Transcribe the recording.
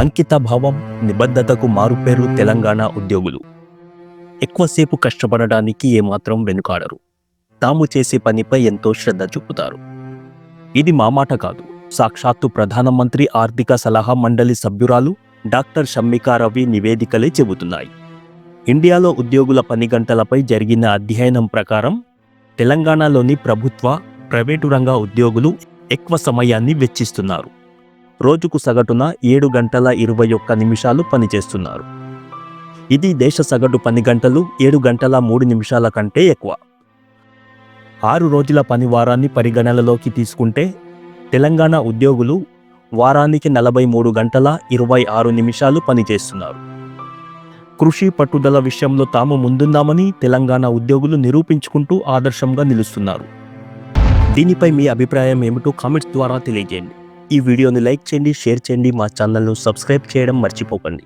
అంకితభావం నిబద్ధతకు మారుపేరు తెలంగాణ ఉద్యోగులు. ఎక్కువసేపు కష్టపడడానికి ఏమాత్రం వెనుకాడరు. తాము చేసే పనిపై ఎంతో శ్రద్ధ చూపుతారు. ఇది మా మాట కాదు. సాక్షాత్తు ప్రధానమంత్రి ఆర్థిక సలహా మండలి సభ్యురాలు డాక్టర్ షమ్మికా రవి నివేదికలే చెబుతున్నాయి. ఇండియాలో ఉద్యోగుల పని గంటలపై జరిగిన అధ్యయనం ప్రకారం తెలంగాణలోని ప్రభుత్వ ప్రైవేటు రంగ ఉద్యోగులు ఎక్కువ సమయాన్ని వెచ్చిస్తున్నారు. రోజుకు సగటున ఏడు గంటల ఇరవై ఒక్క నిమిషాలు పనిచేస్తున్నారు. ఇది దేశ సగటు పని గంటలు ఏడు గంటల మూడు నిమిషాల కంటే ఎక్కువ. ఆరు రోజుల పని వారాన్ని పరిగణనలోకి తీసుకుంటే తెలంగాణ ఉద్యోగులు వారానికి నలభై మూడు గంటల ఇరవై ఆరు నిమిషాలు పనిచేస్తున్నారు. కృషి పట్టుదల విషయంలో తాము ముందున్నామని తెలంగాణ ఉద్యోగులు నిరూపించుకుంటూ ఆదర్శంగా నిలుస్తున్నారు. దీనిపై మీ అభిప్రాయం ఏమిటో కామెంట్స్ ద్వారా తెలియజేయండి. ఈ వీడియోని లైక్ చేయండి షేర్ చేయండి మా ఛానల్ను సబ్స్క్రైబ్ చేయడం మర్చిపోకండి.